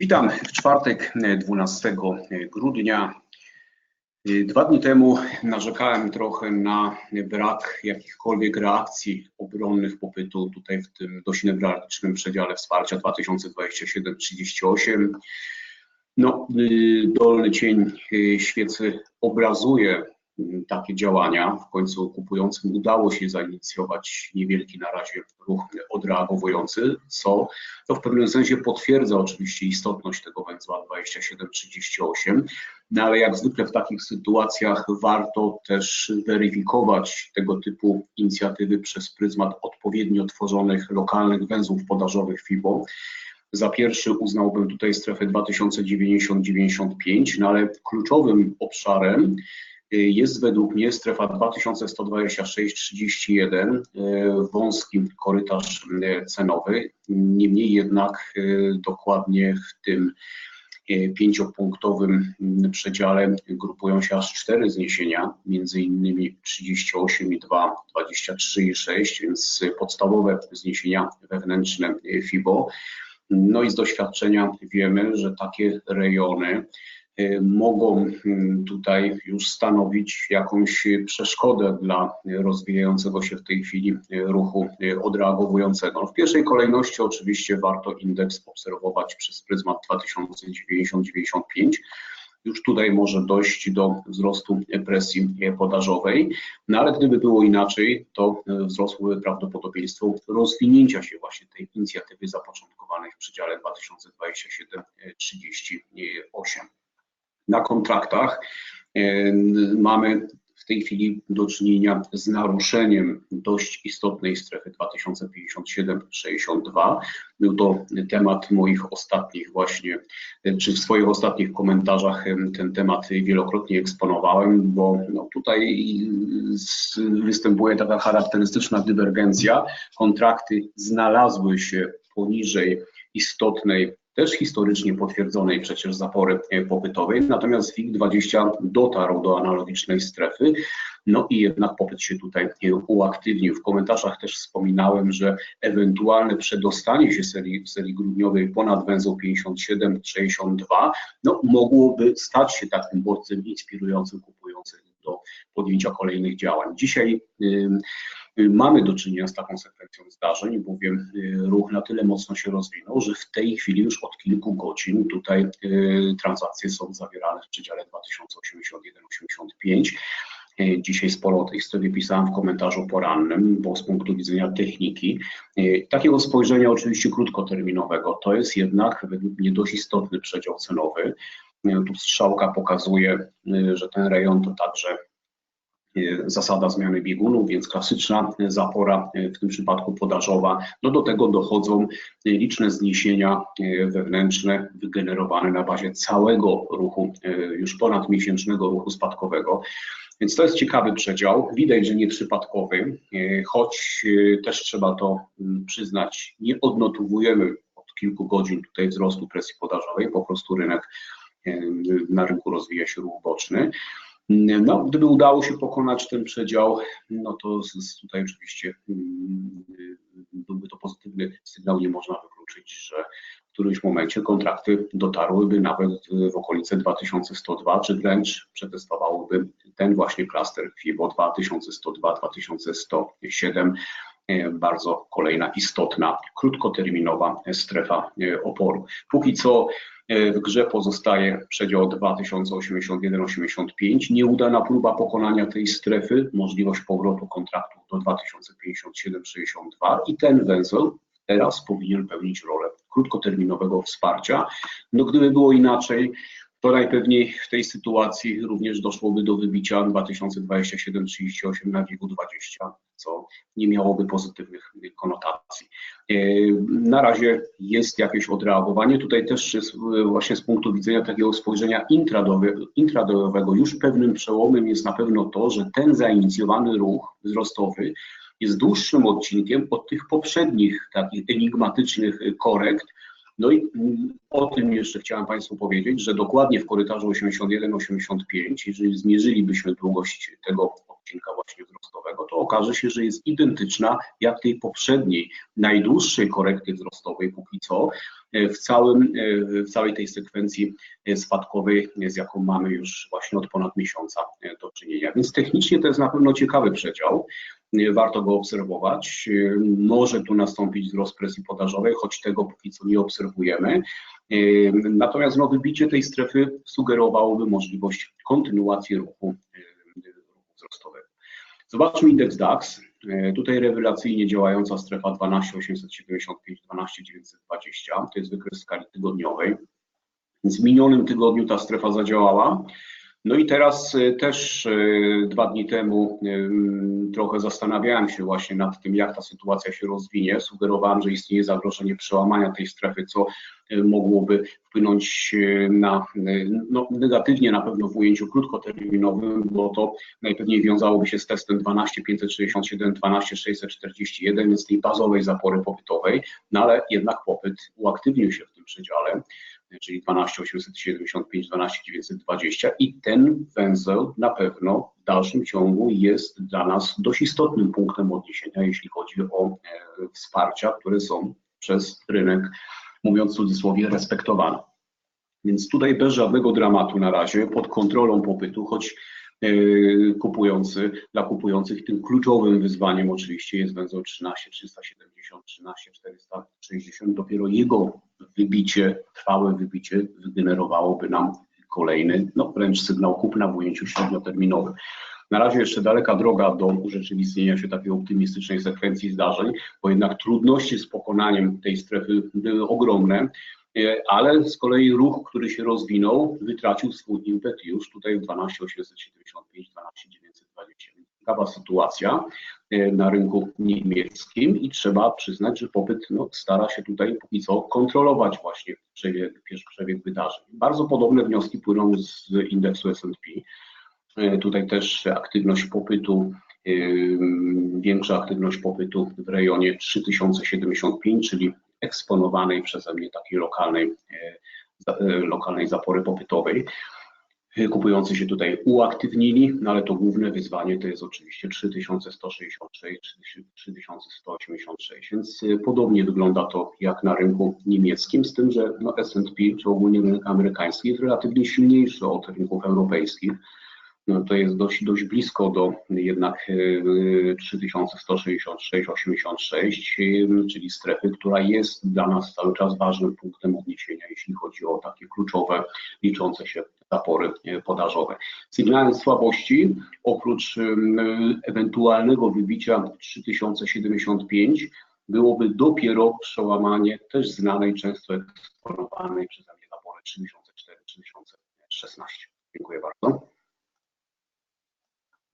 Witam w czwartek 12 grudnia. Dwa dni temu narzekałem trochę na brak jakichkolwiek reakcji obronnych popytu tutaj w tym dość newralgicznym przedziale wsparcia 2027-38. No, dolny cień świecy obrazuje takie działania. W końcu kupującym udało się zainicjować niewielki na razie ruch odreagowujący, co to w pewnym sensie potwierdza oczywiście istotność tego węzła 2738, no ale jak zwykle w takich sytuacjach warto też weryfikować tego typu inicjatywy przez pryzmat odpowiednio tworzonych lokalnych węzłów podażowych FIBO. Za pierwszy uznałbym tutaj strefę 2090-95, no ale kluczowym obszarem jest według mnie strefa 2126-31, wąski korytarz e, cenowy. Niemniej jednak e, dokładnie w tym e, pięciopunktowym przedziale grupują się aż cztery zniesienia, między innymi 38,2, 23,6, więc podstawowe zniesienia wewnętrzne FIBO. No i z doświadczenia wiemy, że takie rejony mogą mm, tutaj już stanowić jakąś przeszkodę dla rozwijającego się w tej chwili ruchu odreagowującego. W pierwszej kolejności oczywiście warto indeks obserwować przez pryzmat 2090-95. Już tutaj może dojść do wzrostu presji podażowej, no ale gdyby było inaczej, to wzrosłoby prawdopodobieństwo rozwinięcia się właśnie tej inicjatywy zapoczątkowanej w przedziale 2027-38 na kontraktach e, mamy w tej chwili do czynienia z naruszeniem dość istotnej strefy 2057-62. Był to temat moich ostatnich właśnie, czy w swoich ostatnich komentarzach ten temat wielokrotnie eksponowałem, bo no tutaj występuje taka charakterystyczna dywergencja. Kontrakty znalazły się poniżej istotnej też historycznie potwierdzonej przecież zapory e, popytowej, natomiast WIG20 dotarł do analogicznej strefy, no i jednak popyt się tutaj uaktywnił. W komentarzach też wspominałem, że ewentualne przedostanie się serii, serii grudniowej ponad węzeł 57-62 no, mogłoby stać się takim bodźcem inspirującym kupujących do podjęcia kolejnych działań. Dzisiaj mamy do czynienia z taką sekwencją zdarzeń, bowiem y, ruch na tyle mocno się rozwinął, że w tej chwili już od kilku godzin tutaj y, transakcje są zawierane w przedziale 2081-85. Y, dzisiaj sporo o tej strefie pisałem w komentarzu porannym, bo z punktu widzenia techniki, takiego spojrzenia oczywiście krótkoterminowego, to jest jednak według mnie dość istotny przedział cenowy. Tu strzałka pokazuje, że ten rejon to także zasada zmiany biegunów, więc klasyczna zapora, e, w tym przypadku podażowa. No do tego dochodzą e, liczne zniesienia wewnętrzne wygenerowane na bazie całego ruchu, już ponad miesięcznego ruchu spadkowego. Więc to jest ciekawy przedział. Widać, że nieprzypadkowy, choć też trzeba to mm, przyznać, nie odnotowujemy od kilku godzin tutaj wzrostu presji podażowej, po prostu rynek na rynku rozwija się ruch boczny. No, gdyby udało się pokonać ten przedział, no to tutaj oczywiście mm, byłby to pozytywny sygnał. Nie można wykluczyć, że w którymś momencie kontrakty dotarłyby nawet w okolice 2102, czy wręcz przetestowałyby ten właśnie klaster FIBO 2102-2107 bardzo kolejna istotna, krótkoterminowa strefa e, oporu. Póki co E, w grze pozostaje przedział 2081-85. Nieudana próba pokonania tej strefy, możliwość powrotu kontraktu do 2057-62 i ten węzeł teraz powinien pełnić rolę krótkoterminowego wsparcia. No gdyby było inaczej, to najpewniej w tej sytuacji również doszłoby do wybicia 2027-38 na biegu 20, co nie miałoby pozytywnych konotacji. E, na razie jest jakieś odreagowanie. Tutaj też jest właśnie z punktu widzenia takiego spojrzenia intradojowego już pewnym przełomem jest na pewno to, że ten zainicjowany ruch wzrostowy jest dłuższym odcinkiem od tych poprzednich takich enigmatycznych korekt, No i o tym jeszcze chciałem Państwu powiedzieć, że dokładnie w korytarzu 81-85, jeżeli zmierzylibyśmy długość tego odcinka właśnie wzrostowego, to okaże się, że jest identyczna jak tej poprzedniej, najdłuższej korekty wzrostowej póki co e, w, całym, e, w całej tej sekwencji e, spadkowej, z jaką mamy już właśnie od ponad miesiąca do czynienia. Więc technicznie to jest na pewno ciekawy przedział warto go obserwować. Może tu nastąpić wzrost presji podażowej, choć tego póki co nie obserwujemy. Natomiast no, wybicie tej strefy sugerowałoby możliwość kontynuacji ruchu, ruchu wzrostowego. Zobaczmy indeks DAX. Tutaj rewelacyjnie działająca strefa 12875, 12920, to jest wykres skali tygodniowej. W minionym tygodniu ta strefa zadziałała. No i teraz y, też y, dwa dni temu y, trochę zastanawiałem się właśnie nad tym, jak ta sytuacja się rozwinie. Sugerowałem, że istnieje zagrożenie przełamania tej strefy, co mogłoby wpłynąć na, no, negatywnie na pewno w ujęciu krótkoterminowym, bo to najpewniej wiązałoby się z testem 12567, 12641, więc tej bazowej zapory popytowej, no ale jednak popyt uaktywnił się w tym przedziale czyli 12875, 12920 i ten węzeł na pewno w dalszym ciągu jest dla nas dość istotnym punktem odniesienia, jeśli chodzi o e, wsparcia, które są przez rynek, mówiąc w cudzysłowie, respektowane. Więc tutaj bez żadnego dramatu na razie, pod kontrolą popytu, choć e, kupujący, dla kupujących tym kluczowym wyzwaniem oczywiście jest węzeł 13370, 13460. Dopiero jego wybicie, trwałe wybicie wygenerowałoby nam kolejny, no wręcz sygnał kupna w ujęciu średnioterminowym. Na razie jeszcze daleka droga do urzeczywistnienia się takiej optymistycznej sekwencji zdarzeń, bo jednak trudności z pokonaniem tej strefy były ogromne, e, ale z kolei ruch, który się rozwinął, wytracił swój impet już tutaj w 12875, 12920 ciekawa sytuacja na rynku niemieckim i trzeba przyznać, że popyt no, stara się tutaj póki co kontrolować właśnie przebieg, przebieg wydarzeń. Bardzo podobne wnioski płyną z indeksu S&P. E, tutaj też aktywność popytu, e, większa aktywność popytu w rejonie 3075, czyli eksponowanej przeze mnie takiej lokalnej, lokalnej zapory popytowej. Kupujący się tutaj uaktywnili, no ale to główne wyzwanie to jest oczywiście 3166, 3186, więc y, podobnie wygląda to jak na rynku niemieckim, z tym, że no S&P, czy ogólnie rynek amerykański jest relatywnie silniejszy od rynków europejskich no to jest dość, dość blisko do jednak 3166-86, czyli strefy, która jest dla nas cały czas ważnym punktem odniesienia, jeśli chodzi o takie kluczowe, liczące się zapory e, podażowe. Sygnałem słabości, oprócz ewentualnego wybicia 3075, byłoby dopiero przełamanie też znanej, często eksponowanej przeze mnie zapory 3004-3016.